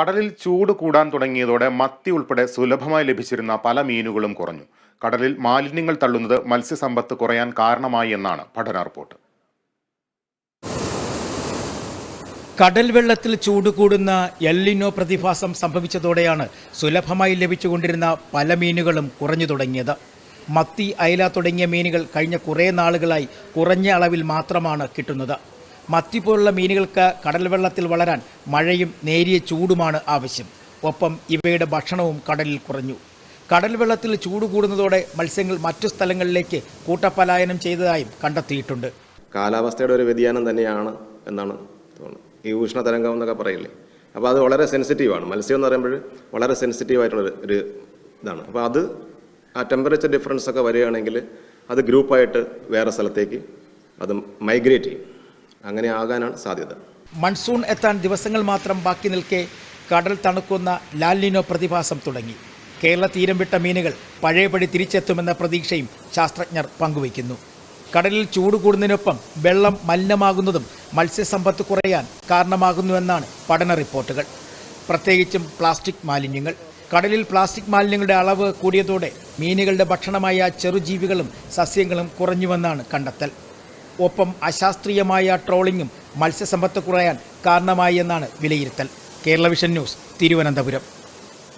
കടലിൽ ചൂട് കൂടാൻ തുടങ്ങിയതോടെ മത്തി ഉൾപ്പെടെ സുലഭമായി ലഭിച്ചിരുന്ന പല മീനുകളും കുറഞ്ഞു. കടലിൽ മാലിന്യങ്ങൾ തള്ളുന്നത് മത്സ്യസമ്പത്ത് കുറയാൻ കാരണമായി എന്നാണ് പഠന റിപ്പോർട്ട്. കടൽ വെള്ളത്തിൽ ചൂട് കൂടുന്ന എല്ലിനോ പ്രതിഭാസം സംഭവിച്ചതോടെയാണ് സുലഭമായി ലഭിച്ചുകൊണ്ടിരുന്ന പല മീനുകളും കുറഞ്ഞു തുടങ്ങിയത്. മത്തി അയല തുടങ്ങിയ മീനുകൾ കഴിഞ്ഞ കുറേ നാളുകളായി കുറഞ്ഞ അളവിൽ മാത്രമാണ് കിട്ടുന്നത്. മത്തി പോലുള്ള മീനുകൾക്ക് കടൽ വെള്ളത്തിൽ വളരാൻ മഴയും നേരിയ ചൂടുമാണ് ആവശ്യം. ഒപ്പം ഇവയുടെ ഭക്ഷണവും കടലിൽ കുറഞ്ഞു. കടൽ വെള്ളത്തിൽ ചൂട് കൂടുന്നതോടെ മത്സ്യങ്ങൾ മറ്റു സ്ഥലങ്ങളിലേക്ക് കൂട്ടപ്പലായനം ചെയ്തതായും കണ്ടെത്തിയിട്ടുണ്ട്. കാലാവസ്ഥയുടെ ഒരു വ്യതിയാനം തന്നെയാണ് എന്നാണ് തോന്നുന്നത്. ഈ ഉഷ്ണതരംഗം എന്നൊക്കെ പറയില്ലേ? അപ്പോൾ അത് വളരെ സെൻസിറ്റീവാണ് മത്സ്യം എന്ന് പറയുമ്പോൾ വളരെ സെൻസിറ്റീവ് ആയിട്ടുള്ള ഒരു- ഒരു ഇതാണ്. അപ്പോൾ അത് ആ ടെമ്പറേച്ചർ ഡിഫറൻസ് ഒക്കെ വരികയാണെങ്കിൽ അത് ഗ്രൂപ്പായിട്ട് വേറെ സ്ഥലത്തേക്ക് അത് മൈഗ്രേറ്റ് ചെയ്യും. അങ്ങനെ ആകാനാണ് സാധ്യത. മൺസൂൺ എത്താൻ ദിവസങ്ങൾ മാത്രം ബാക്കി നിൽക്കെ കടൽ തണുക്കുന്ന ലാലിനോ പ്രതിഭാസം തുടങ്ങി. കേരള തീരം വിട്ട മീനുകൾ പഴയപടി തിരിച്ചെത്തുമെന്ന പ്രതീക്ഷയും ശാസ്ത്രജ്ഞർ പങ്കുവയ്ക്കുന്നു. കടലിൽ ചൂട് കൂടുന്നതിനൊപ്പം വെള്ളം മലിനമാകുന്നതും മത്സ്യസമ്പത്ത് കുറയാൻ കാരണമാകുന്നുവെന്നാണ് പഠന റിപ്പോർട്ടുകൾ. പ്രത്യേകിച്ചും പ്ലാസ്റ്റിക് മാലിന്യങ്ങൾ. കടലിൽ പ്ലാസ്റ്റിക് മാലിന്യങ്ങളുടെ അളവ് കൂടിയതോടെ മീനുകളുടെ ഭക്ഷണമായ ചെറുജീവികളും സസ്യങ്ങളും കുറഞ്ഞുവെന്നാണ് കണ്ടെത്തൽ. ഒപ്പം അശാസ്ത്രീയമായ ട്രോളിങ്ങും മത്സ്യസമ്പത്ത് കുറയാൻ കാരണമായി എന്നാണ് വിലയിരുത്തൽ. Kerala vision news Thiruvananthapuram.